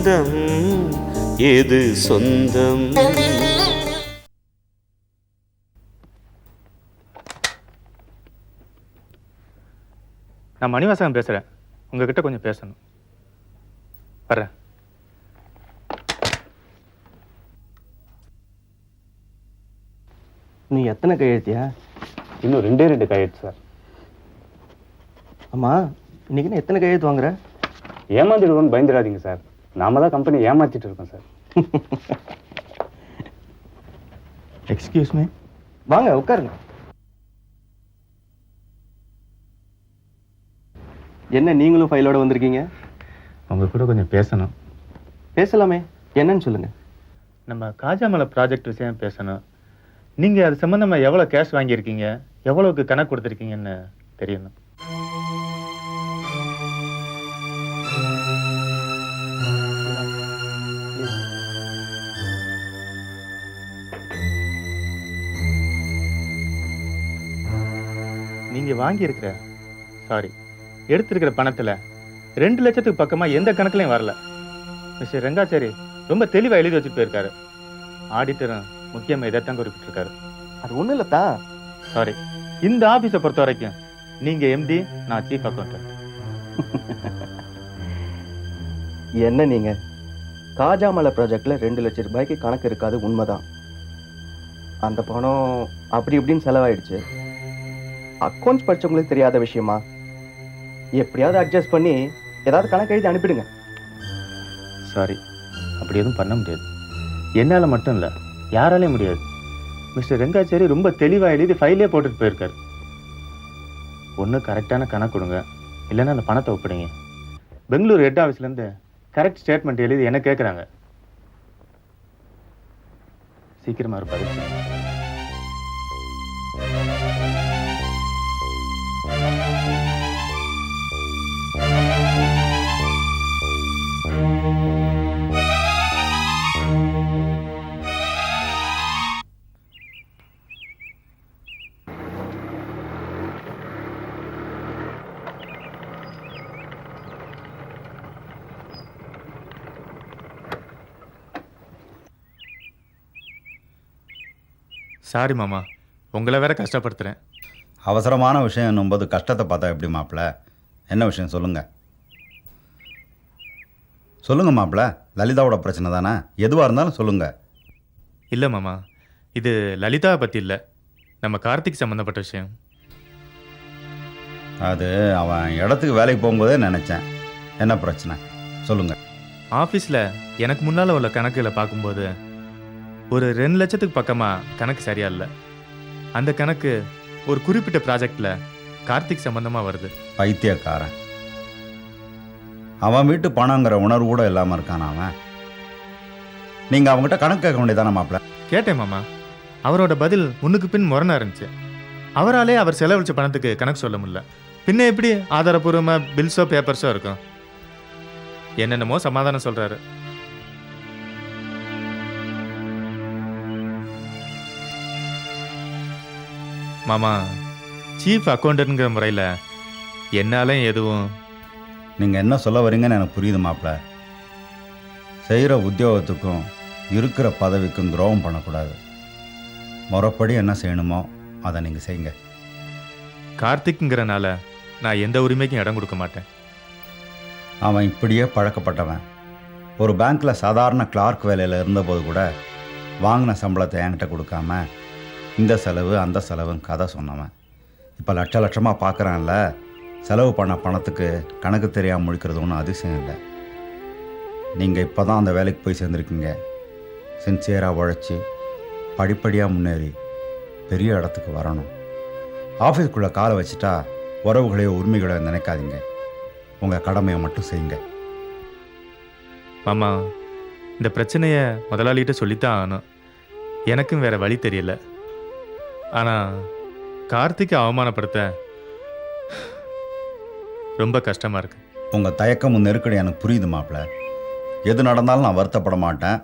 பந்தம் எது சொந்தம்? நான் மணிவாசகம் பேசுகிறேன் உங்ககிட்ட கொஞ்சம் பேசணும். வர்றேன். நீ எத்தனை கையெழுத்தியா இன்னும் ரெண்டே ரெண்டு கையெழுத்து சார். ஆமா இன்னைக்கு எத்தனை கையெழுத்து வாங்குற? ஏமாத்திடுவோம்னு பயந்துடாதீங்க சார். நாம தான் கம்பெனி ஏமாத்திட்டு இருக்கோம் சார் எக்ஸ்கியூஸ் மீ வாங்க உட்காருங்க. என்ன நீங்களும் ஃபைலோட வந்திருக்கீங்க? உங்க கூட கொஞ்சம் பேசணும். பேசலாமே. என்னன்னு சொல்லுங்க. நம்ம காஜாமலை ப்ராஜெக்ட் விஷயம் பேசணும். நீங்கள் அது சம்மந்தமாக எவ்வளோ கேஷ் வாங்கியிருக்கீங்க? எவ்வளோக்கு கணக்கு கொடுத்துருக்கீங்கன்னு தெரியணும். நீங்கள் வாங்கியிருக்கிற சாரி எடுத்திருக்கிற பணத்தில் ரெண்டு லட்சத்துக்கு பக்கமாக எந்த கணக்குலையும் வரல. மிஸ்டர் ரெங்காச்சாரி ரொம்ப தெளிவாக எழுதி வச்சுட்டு போயிருக்காரு. ஆடிட்டரும் முக்கியமாக இதைத்தான் குறிப்பிட்டிருக்காரு. அது ஒண்ணும் இல்லத்தா சாரி இந்த ஆபீஸை பொறுத்த வரைக்கும் நீங்க எம்டி நான் சீஃப் அக்கௌண்டன்ட் என்ன நீங்க? காஜாமலை ப்ராஜெக்ட்ல ரெண்டு லட்சம் ரூபாய்க்கு கணக்கு இருக்காது உண்மைதான். அந்த பணம் அப்படி இப்படின்னு செலவாயிடுச்சு. அக்கௌண்ட்ஸ் படிச்சவங்களுக்கு தெரியாத விஷயமா? எப்படியாவது அட்ஜஸ்ட் பண்ணி ஏதாவது கணக்கு எழுதி அனுப்பிடுங்க. சாரி அப்படி எதுவும் பண்ண முடியாது. என்னால் மட்டும் இல்லை யாராலையும் முடியாது. மிஸ்டர் ரெங்காச்சேரி ரொம்ப தெளிவாக எழுதி ஃபைலே போட்டுட்டு போயிருக்காரு. ஒன்று கரெக்டான கணக்கு கொடுங்க. இல்லைன்னா அந்த பணத்தை ஒப்பிடுங்க. பெங்களூர் ஹெட் ஆஃபீஸ்லேருந்து கரெக்ட் ஸ்டேட்மெண்ட் எழுதி என்ன கேட்குறாங்க சீக்கிரமாக இருப்பாரு சாரி மாமா. உங்களை வேற கஷ்டப்படுத்துறேன். அவசரமான விஷயம் என்னும்போது கஷ்டத்தை பார்த்தா எப்படி மாப்பிள? என்ன விஷயம் சொல்லுங்க. சொல்லுங்க மாப்பிள. லலிதாவோட பிரச்சனை தானே? எதுவாக இருந்தாலும் சொல்லுங்க. இல்லை மாமா. இது லலிதாவை பற்றி இல்லை. நம்ம கார்த்திக் சம்மந்தப்பட்ட விஷயம். அது அவன் இடத்துக்கு வேலைக்கு போகும்போதே நினச்சேன். என்ன பிரச்சனை? சொல்லுங்க. ஆஃபீஸில் எனக்கு முன்னால் உள்ள கணக்குகளை பார்க்கும்போது ஒரு ரெண்டு லட்சத்துக்கு பக்கமாக கணக்கு சரியா இல்லை. அந்த கணக்கு ஒரு குறிப்பிட்ட ப்ராஜெக்டில் கார்த்திக் சம்மந்தமாக வருது. பைத்தியக்காரன். அவன் வீட்டு பணங்கிற உணர்வு கூட இல்லாமல் இருக்கான் அவன்? நீங்கள் அவங்ககிட்ட கணக்கு கேட்க வேண்டியதானே மாப்பிள? கேட்டேன் மாமா. அவரோட பதில் முன்னுக்கு பின் முரணா இருந்துச்சு. அவராலே அவர் செலவழிச்ச பணத்துக்கு கணக்கு சொல்ல முடியல. பின்ன எப்படி ஆதாரபூர்வமாக பில்ஸோ பேப்பர்ஸோ இருக்கும்? என்னென்னமோ சமாதானம் சொல்கிறாரு மாமா சீஃப் அக்கௌண்டன்ட்ங்கிற முறையில் என்னாலும் எதுவும் நீங்கள் என்ன சொல்ல வரீங்கன்னு எனக்கு புரியுது மாப்பிள. செய்கிற உத்தியோகத்துக்கும் இருக்கிற பதவிக்கும் துரோகம் பண்ணக்கூடாது. முறைப்படி என்ன செய்யணுமோ அதை நீங்கள் செய்யுங்க. கார்த்திக்ங்கிறனால நான் எந்த உரிமைக்கும் இடம் கொடுக்க மாட்டேன். அவன் இப்படியே பழக்கப்பட்டவன். ஒரு பேங்க்கில் சாதாரண கிளார்க் வேலையில் இருந்தபோது கூட வாங்கின சம்பளத்தை என்கிட்ட கொடுக்காம இந்த செலவு அந்த செலவுன்னு கதை சொன்னவன். இப்போ லட்ச லட்சமாக பார்க்குறான்ல செலவு பண்ண பணத்துக்கு கணக்கு தெரியாமல் முழிக்கிறது ஒன்றும் அதிசயம் இல்லை. நீங்கள் இப்போ தான் அந்த வேலைக்கு போய் சேர்ந்துருக்கீங்க. சின்சியராக உழைச்சி படிப்படியாக முன்னேறி பெரிய இடத்துக்கு வரணும். ஆஃபீஸ்க்குள்ளே காலை வச்சுட்டா உறவுகளையோ உரிமைகளையோ நினைக்காதீங்க. உங்கள் கடமையை மட்டும் செய்யுங்க. மாமா இந்த பிரச்சனையை முதலாளிகிட்ட சொல்லித்தான் ஆகணும். எனக்கும் வேறு வழி தெரியல. ஆனால் கார்த்திகை அவமானப்படுத்த ரொம்ப கஷ்டமாக இருக்கு. உங்கள் தயக்கமும் நெருக்கடி எனக்கு புரியுது மாப்பிள்ள. எது நடந்தாலும் நான் வருத்தப்பட மாட்டேன்.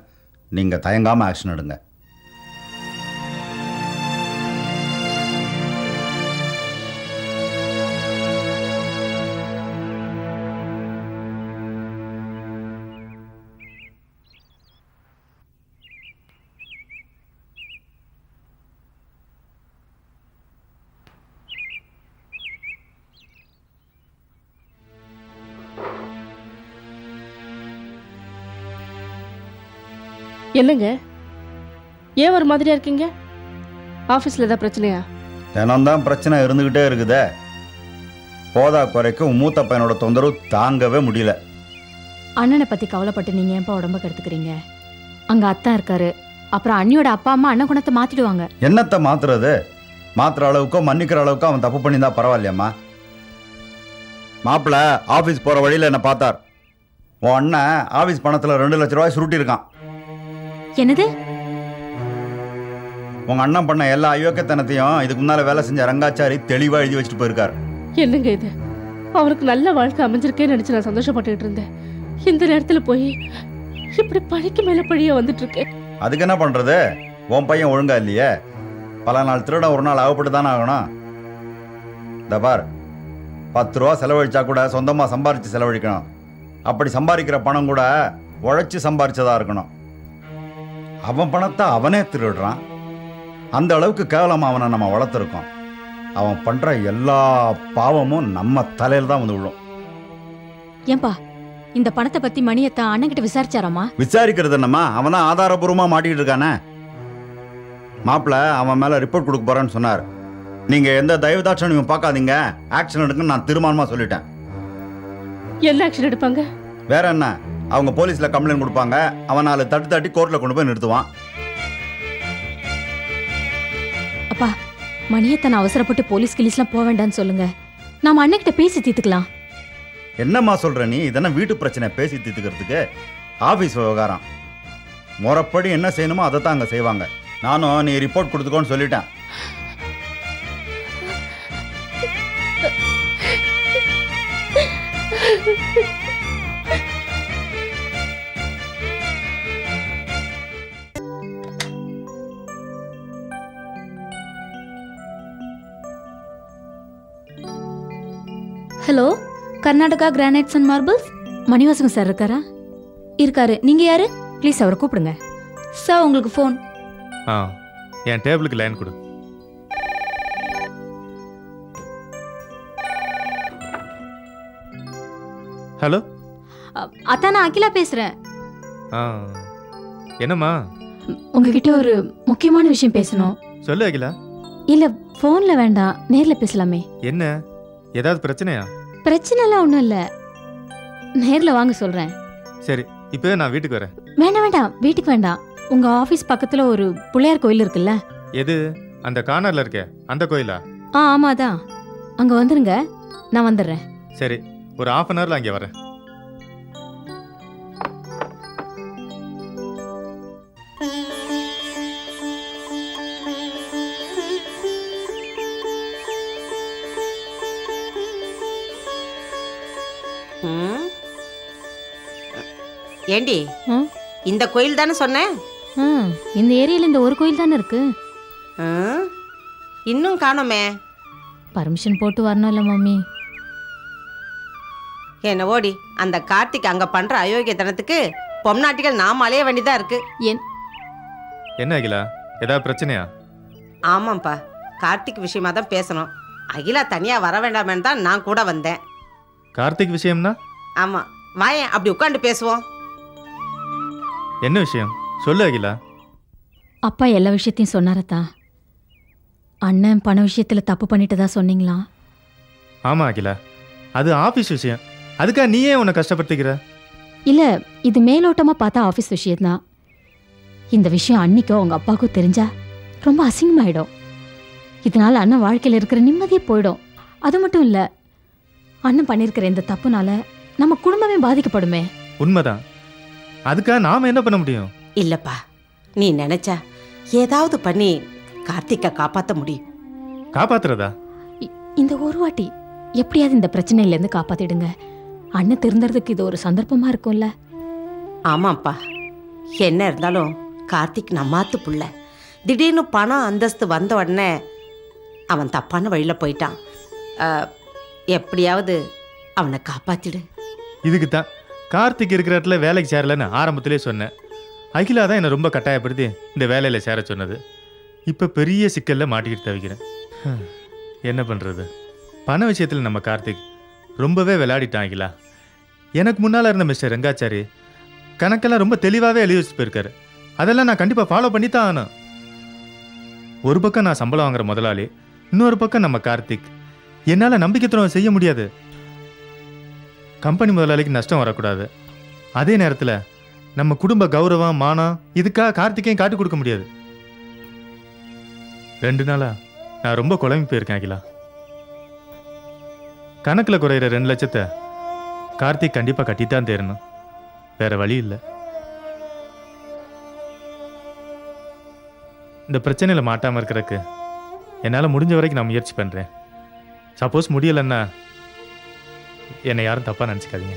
நீங்கள் தயங்காமல் ஆக்ஷன் எடுங்க. என்னங்க? ஏன் ஒரு மாதிரியா இருக்கீங்க? ஆஃபீஸில் ஏதாவது பிரச்சனையா? தினம்தான் பிரச்சனை இருந்துக்கிட்டே இருக்குதே. போதா குறைக்கு உன் மூத்த பையனோட தொந்தரவு தாங்கவே முடியல. அண்ணனை பத்தி கவலைப்பட்டு நீங்க ஏன்பா உடம்ப கெடுத்துக்கிறீங்க? அங்க அத்தான் இருக்காரு. அப்புறம் அண்ணியோட அப்பா அம்மா அண்ணன் குணத்தை மாத்திடுவாங்க. என்னத்தை மாத்துறது? மாத்துற அளவுக்கோ மன்னிக்கிற அளவுக்கோ அவன் தப்பு பண்ணியிருந்தா பரவாயில்லையம்மா? மாப்பிள்ள ஆஃபீஸ் போகிற வழியில் என்னை பார்த்தார். உன் அண்ணன் ஆஃபீஸ் பணத்தில் ரெண்டு லட்ச ரூபாய் சுருட்டியிருக்கான். என்னது? உங்கள் அண்ணன் பண்ண எல்லா அயோக்கியத்தனத்தையும் இதுக்கு முன்னால் வேலை செஞ்ச ரங்காச்சாரி தெளிவாக எழுதி வச்சுட்டு போயிருக்கார். என்னங்க இது? அவருக்கு நல்ல வாழ்க்கை அமைஞ்சிருக்கேன்னு நினைச்சு நான் சந்தோஷப்பட்டுட்டு இருந்தேன். இந்த நேரத்துல போய் இப்படி பழிக்கு மேல பழிய வந்துட்டு இருக்கேன் அதுக்கு என்ன பண்ணுறது உன் பையன் ஒழுங்கா இல்லையே. பல நாள் திருடன் ஒரு நாள் அகப்பட்டு தானே ஆகணும். இந்த பார். பத்து ரூபா செலவழிச்சா கூட சொந்தமாக சம்பாரித்து செலவழிக்கணும். அப்படி சம்பாதிக்கிற பணம் கூட உழைச்சி சம்பாரிச்சதா இருக்கணும். அவன் பணத்தை அவனே திருடுறான். அந்த அளவுக்கு கேவலமாக அவனை நம்ம வளர்த்துருக்கோம். அவன் பண்ணுற எல்லா பாவமும் நம்ம தலையில் தான் வந்து விழும். ஏன்பா இந்த பணத்தை பத்தி மணியத்தான் அண்ணன் கிட்ட விசாரிச்சாராமா? விசாரிக்கிறது என்னம்மா? அவன் தான் ஆதாரபூர்வமாக மாட்டிக்கிட்டு இருக்கானே. மாப்பிள்ள அவன் மேலே ரிப்போர்ட் கொடுக்க போறேன்னு சொன்னார். நீங்கள் எந்த தயவுதாட்சணியும் பார்க்காதீங்க. ஆக்ஷன் எடுக்குன்னு நான் தீர்மானமாக சொல்லிட்டேன். என்ன ஆக்ஷன் எடுப்பாங்க? வேற என்ன? அவங்க போலீஸில் கம்ப்ளைண்ட் கொடுப்பாங்க. அவன் நாலு தட்டு தட்டி கோர்ட்டில் கொண்டு போய் நிறுத்துவான். அப்பா மணியத்தான் அவசரப்பட்டு போலீஸ் கிலீஸ்லாம் போக வேண்டாம்னு சொல்லுங்க. நாம அண்ணன் கிட்ட பேசி தீர்த்துக்கலாம். என்னம்மா சொல்ற நீ? இதென்ன வீட்டு பிரச்சனை பேசி தீர்த்துக்கிறதுக்கு? ஆஃபீஸ் விவகாரம். முறைப்படி என்ன செய்யணுமோ அதை தான் அங்கே செய்வாங்க. நானும் நீ ரிப்போர்ட் கொடுத்துக்கோன்னு சொல்லிட்டேன். Karnataka granites and marbles Manivasagam sir இருக்காரா? இருக்காரு. நீங்க யாரு? ப்ளீஸ் அவரை கூப்பிடுங்க. சார் உங்களுக்கு ஃபோன் ஆ என் டேபிளுக்கு லைன் கொடு. ஹலோ? அத்தான் நான் அகிலா பேசுறேன். ஆ என்னம்மா? உங்ககிட்ட ஒரு முக்கியமான விஷயம் பேசணும். சொல்லு அகிலா. இல்ல போன்ல வேண்டாம். நேர்ல பேசலாமே. என்ன? ஏதாவது பிரச்சனையா? பிரச்சனை எல்லாம் ஒண்ணும் இல்ல. நேர்ல வாங்க சொல்றேன். சரி இப்போவே நான் வீட்டுக்கு வரேன். வேண்டாம் வேண்டாம் வீட்டுக்கு வேண்டாம். உங்க ஆபீஸ் பக்கத்துல ஒரு பிள்ளையார் கோயில் இருக்குல்ல? எது? அந்த கார்னர்ல இருக்கே. அந்த கோயிலா? ஆ ஆமாதான் அங்க வந்துருங்க. நான் வந்துடுறேன். சரி ஒரு half அன் ஹவர்ல அங்கே வரேன். ஏண்டி? ம்? இந்த கோயில் தானே சொன்னேன் இந்த ஏரியால இந்த ஒரு கோயில் தானே இருக்கு? இன்னும் காணோமே. பர்மிஷன் போட்டு வரணும் இல்ல மம்மி. என்ன ஓடி அந்த கார்த்திக் அங்க பண்ற அயோக்கியத்தனத்துக்கு பொம்நாட்டிகள் நாம அலைய வேண்டியதா இருக்கு. என்ன அகிலா? ஏதாவது பிரச்சனையா? ஆமாம்ப்பா. கார்த்திக் விஷயமா தான் பேசணும். அகிலா தனியா வர வேண்டாமேன்னு தான் நான் கூட வந்தேன். கார்த்திக் விஷயம்னா? ஆமா. வாயேன் அப்படி உட்காந்து பேசுவோம். என்ன விஷயம்? சொல்லு அகிலா. அப்பா எல்லா விஷயத்தையும் சொன்னாரத்தா அண்ணன் பண விஷயத்துல தப்பு பண்ணிட்டதா சொன்னீங்களா? ஆமா அகிலா. அது ஆபீஸ் விஷயம். அதுக்காக நீயே உன்னை கஷ்டப்படுத்திக்கிற? இல்ல இது மேலோட்டமா பார்த்தா ஆபீஸ் விஷயம்தான் இந்த விஷயம் அன்னிக்கோ உங்க அப்பாவுக்கும் தெரிஞ்சா ரொம்ப அசிங்கமாயிடும். இதனால அண்ணன் வாழ்க்கையில இருக்கிற நிம்மதியே போயிடும். அது மட்டும் இல்ல அண்ணன் பண்ணியிருக்கிற இந்த தப்புனால நம்ம குடும்பமே பாதிக்கப்படுமே. உண்மைதான். அதுக்காக நாம என்ன பண்ண முடியும்? இல்லப்பா. நீ நினைச்சா ஏதாவது பண்ணி கார்த்திக்கை காப்பாத்த முடியும். காப்பாத்துறதா? இந்த ஒரு வாட்டி எப்படியாவது இந்த பிரச்சனையில இருந்து காப்பாத்திடுங்க. அண்ணன் திருந்துறதுக்கு இது ஒரு சந்தர்ப்பமா இருக்கும்ல. ஆமாப்பா. என்ன இருந்தாலும் கார்த்திக் நம்மாத்து புள்ள. திடீர்னு பணம் அந்தஸ்து வந்த உடனே அவன் தப்பான வழியில் போயிட்டான். எப்படியாவது அவனை காப்பாத்திடு. இதுக்கு தான் கார்த்திக் இருக்கிற இடத்துல வேலைக்கு சேரலன்னு ஆரம்பத்திலே சொன்னேன். அகிலா தான் என்னை ரொம்ப கட்டாயப்படுத்தி இந்த வேலையில் சேர சொன்னது. இப்போ பெரிய சிக்கலில் மாட்டிக்கிட்டு தவிக்கிறேன். என்ன பண்ணுறது பண விஷயத்தில் நம்ம கார்த்திக் ரொம்பவே விளையாடிட்டான் அகிலா. எனக்கு முன்னால் இருந்த மிஸ்டர் ரெங்காச்சாரி கணக்கெல்லாம் ரொம்ப தெளிவாகவே எழுதி வச்சுட்டு போயிருக்காரு. அதெல்லாம் நான் கண்டிப்பாக ஃபாலோ பண்ணி தான் ஆகணும். ஒரு பக்கம் நான் சம்பளம் வாங்குற முதலாளி இன்னொரு பக்கம் நம்ம கார்த்திக். என்னால் நம்பிக்கை துரோகம் செய்ய முடியாது. கம்பெனி முதலாளிக்கு நஷ்டம் வரக்கூடாது. அதே நேரத்தில் நம்ம குடும்ப கௌரவம் மானம் இதுக்காக கார்த்திகையும் காட்டி கொடுக்க முடியாது. ரெண்டு நாளா நான் ரொம்ப குழம்பி போயிருக்கேன் அகிலா. கணக்கில் குறையிற ரெண்டு லட்சத்தை கார்த்திக் கண்டிப்பாக கட்டித்தான் தேரணும். வேற வழி இல்லை. இந்த பிரச்சனையில் மாட்டாமல் இருக்கிறதுக்கு என்னால் முடிஞ்ச வரைக்கும் நான் முயற்சி பண்ணுறேன் சப்போஸ் முடியலைன்னா என்னை யாரும் தப்பாக நினச்சிக்காதீங்க.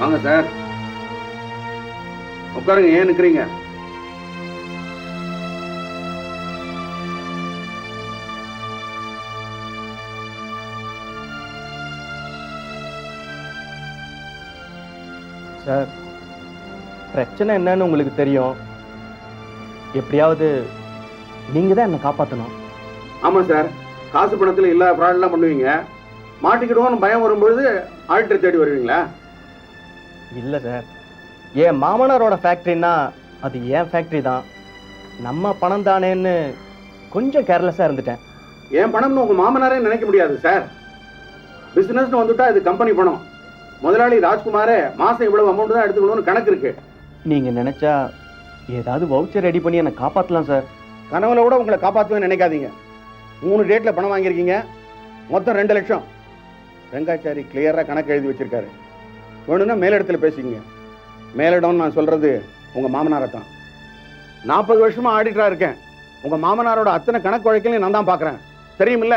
வாங்க சார். உட்காருங்க ஏன் நிக்கிறீங்க? சார் பிரச்சனை என்னன்னு உங்களுக்கு தெரியும். எப்படியாவது நீங்க தான் என்னை காப்பாற்றணும் ஆமா சார். காசு பணத்துல இல்லா ஃப்ராட்லாம் பண்ணுவீங்க. மாட்டிக்கிடுவோம்னு பயம் வரும்பொழுது ஆடிட்டர் தேடி வருவீங்களா? இல்லை சார். என் மாமனாரோட ஃபேக்ட்ரின்னா அது என் ஃபேக்ட்ரி தான். நம்ம பணம் தானேன்னு கொஞ்சம் கேர்லெஸ்ஸாக இருந்துட்டேன். என் பணம்னு உங்க மாமனாரே நினைக்க முடியாது சார். பிசினஸ்னு வந்துட்டா இது கம்பெனி பணம். முதலாளி ராஜ்குமாரே மாசம் இவ்வளவு அமௌண்ட் தான் எடுத்துக்கணும்னு கணக்கு இருக்கு. நீங்கள் நினச்சா ஏதாவது வவுச்சர் ரெடி பண்ணி என்னை காப்பாற்றலாம் சார். கனவுல கூட உங்களை காப்பாற்றுவேன்னு நினைக்காதீங்க. மூணு டேட்ல பணம் வாங்கியிருக்கீங்க. மொத்தம் ரெண்டு லட்சம். ரெங்காச்சாரி கிளியரா கணக்கு எழுதி வச்சிருக்காரு. வேணும்னா மேலிடத்தில் பேசிக்கங்க. மேலிடம் நான் சொல்றது உங்க மாமனாரை தான். நாற்பது வருஷமா ஆடிட்டரா இருக்கேன். உங்க மாமனாரோட அத்தனை கணக்கு வழக்கிலையும் நான் தான் பார்க்குறேன். தெரியுமில்ல?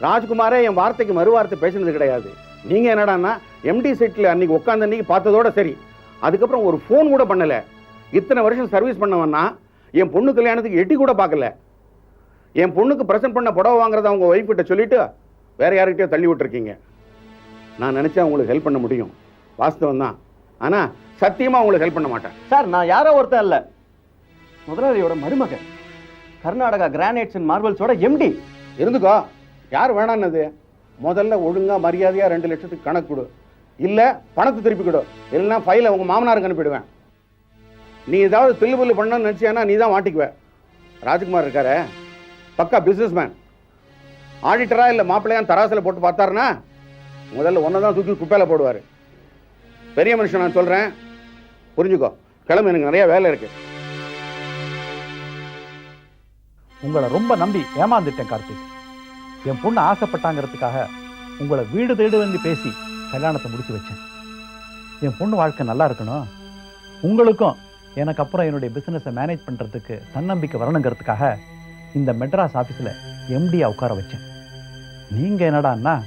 ராஜ்குமாரே என் வார்த்தைக்கு மறுவார்த்தை பேசினது கிடையாது. நீங்க என்னடான்னா எம்டி செட்ல அன்னைக்கு உட்காந்து அன்னைக்கு பார்த்ததோட சரி. அதுக்கப்புறம் ஒரு ஃபோன் கூட பண்ணல. இத்தனை வருஷம் சர்வீஸ் பண்ணவன்னா என் பொண்ணு கல்யாணத்துக்கு எட்டி கூட பார்க்கல. என் பொண்ணுக்கு பிரசன்ட் பண்ண புடவை வாங்குறத அவங்க ஒய்ஃப் கிட்ட சொல்லிட்டு வேற யாருக்கிட்டயோ தள்ளி விட்டுருக்கீங்க. நான் நினைச்சா உங்களுக்கு ஹெல்ப் பண்ண முடியும். வாஸ்தவம் தான் ஆனா சத்தியமா உங்களுக்கு ஹெல்ப் பண்ண மாட்டேன். சார் நான் யாரோ ஒருத்தன் இல்லை முதலாளியோட மருமகன். கர்நாடகா கிரானைட்ஸ் அண்ட் மார்பிள்ஸோட எம்டி இருந்துக்கோ. யார் வேணான்னது? முதல்ல ஒழுங்கா மரியாதையா ரெண்டு லட்சத்துக்கு கணக்கு கொடு. இல்ல பணத்தை திருப்பி கொடு. இல்லைன்னா ஃபைலை உங்க மாமனாருக்கு அனுப்பிடுவேன் நீ ஏதாவது தில்லு புல்லு பண்ணணும்னு நினைச்சியானா நீ தான் மாட்டிக்குவ. ராஜ்குமார் இருக்காரே. பக்கா பிசினஸ் மேன் ஆடிட்டரா இல்ல மாப்பிள்ளையா தராசில் போட்டு பார்த்தாருன்னா முதல்ல ஒன்றை தான் தூக்கி குப்பையில போடுவார். பெரிய மனுஷன் நான் சொல்றேன். புரிஞ்சுக்கோ. கிளம்பு எனக்கு நிறைய வேலை இருக்கு. உங்களை ரொம்ப நம்பி ஏமாந்துட்டேன் கார்த்திக். என் பொண்ணு ஆசைப்பட்டாங்கிறதுக்காக உங்களை வீடு தேடு வந்து பேசி கல்யாணத்தை முடிச்சு வச்சேன். என் பொண்ணு வாழ்க்கை நல்லா இருக்கணும். உங்களுக்கும் எனக்கு அப்புறம் என்னுடைய பிசினஸை மேனேஜ் பண்ணுறதுக்கு தன்னம்பிக்கை வரணுங்கிறதுக்காக இந்த மெட்ராஸ் ஆஃபீஸில் எம்டியாக உட்கார வச்சேன். நீங்கள் என்னடான்னா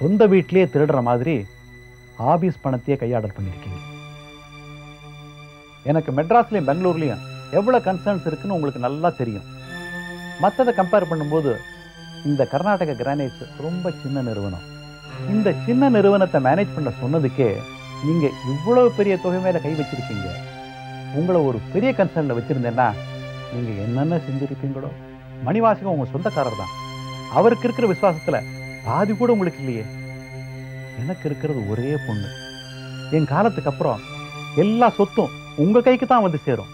சொந்த வீட்டிலேயே திருடுற மாதிரி ஆபீஸ் பணத்தையே கையாடல் பண்ணியிருக்கீங்க எனக்கு மெட்ராஸ்லேயும் பெங்களூர்லேயும் எவ்வளோ கன்சர்ன்ஸ் இருக்குன்னு உங்களுக்கு நல்லா தெரியும். மற்றதை கம்பேர் பண்ணும்போது இந்த கர்நாடக கிரானைட்ஸ் ரொம்ப சின்ன நிறுவனம். இந்த சின்ன நிறுவனத்தை மேனேஜ் பண்ண சொன்னதுக்கே நீங்கள் இவ்வளோ பெரிய தொகை மேலே கை வச்சிருக்கீங்க. உங்களை ஒரு பெரிய கன்சர்னில் வச்சுருந்தேன்னா நீங்கள் என்னென்ன செஞ்சுருக்கீங்களோ மணிவாசகம் உங்கள் சொந்தக்காரர் தான் அவருக்கு இருக்கிற விசுவாசத்தில் பாதி கூட உங்களுக்கு இல்லையே. எனக்கு இருக்கிறது ஒரே பொண்ணு. என் காலத்துக்கு அப்புறம் எல்லா சொத்தும் உங்க கைக்கு தான் வந்து சேரும்.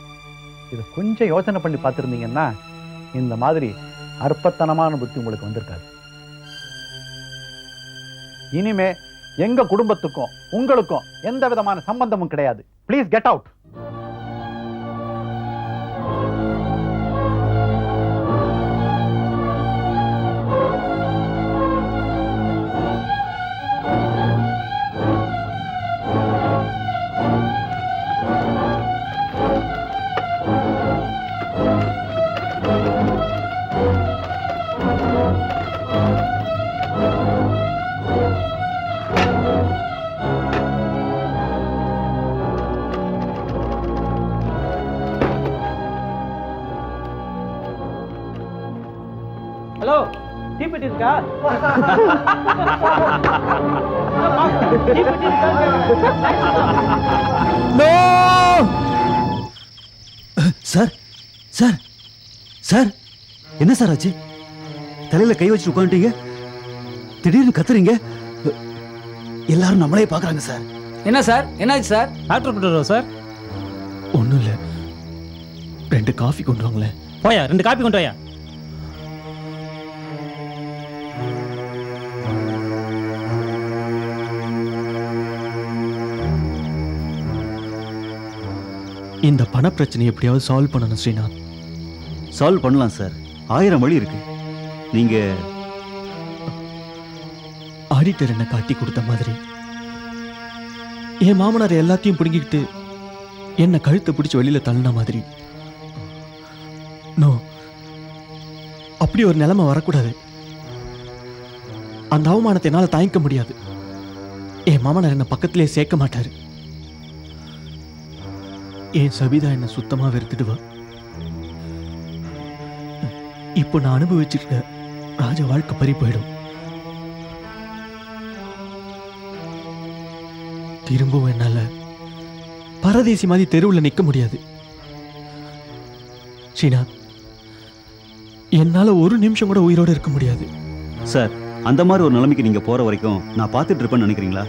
இதை கொஞ்சம் யோசனை பண்ணி பார்த்துருந்தீங்கன்னா இந்த மாதிரி அற்பத்தனமான புத்தி உங்களுக்கு வந்திருக்காது. இனிமே எங்க குடும்பத்துக்கும் உங்களுக்கும் எந்த விதமான சம்பந்தமும் கிடையாது. Please get out sir sir sir என்ன சார் ஆச்சு? தலையில கை வச்சு உட்காந்துட்டீங்க திடீர்னு கத்துறீங்க? எல்லாரும் நம்மளே பாக்குறாங்க சார் என்ன சார் என்னாச்சு சார் டாக்டர் கூட்டு சார் ஒண்ணும் இல்ல. ரெண்டு காஃபி கொண்டு வாங்களேன். போயா ரெண்டு காப்பி கொண்டு வாயா? இந்த பண பிரச்சனை எப்படியாவது சால்வ் பண்ணணும் ஸ்ரீநாத். சால்வ் பண்ணலாம் சார் ஆயிரம் வழி இருக்கு. நீங்க ஆடிட்டர் என்ன காட்டி கொடுத்த மாதிரி. என் மாமனார் எல்லாத்தையும் பிடுங்கிக்கிட்டு என்ன கழுத்தை பிடிச்சி வெளியில தள்ளின மாதிரி. நோ. அப்படி ஒரு நிலைமை வரக்கூடாது. அந்த அவமானத்தை என்னால் தாங்கிக்க முடியாது. என் மாமனார் என்ன பக்கத்திலே சேர்க்க மாட்டாரு. என் சபிதா என்னை சுத்தமாக வெறுத்துடுவா. இப்போ நான் அனுபவிச்சிருக்க ராஜ வாழ்க்கை பறி போயிடும். திரும்பவும் என்னால் பரதேசி மாதிரி தெருவில் நிற்க முடியாது. சீனா என்னால் ஒரு நிமிஷம் கூட உயிரோடு இருக்க முடியாது. சார் அந்த மாதிரி ஒரு நிலைமைக்கு நீங்கள் போகிற வரைக்கும் நான் பார்த்துட்டு இருப்பேன்னு நினைக்கிறீங்களா?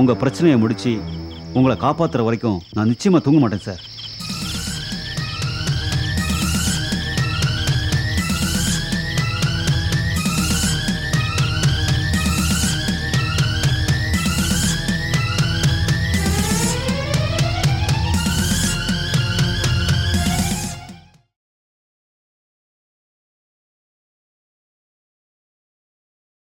உங்கள் பிரச்சனையை முடித்து உங்களை காப்பாத்துற வரைக்கும் நான் நிச்சயமா தூங்க மாட்டேன் சார்.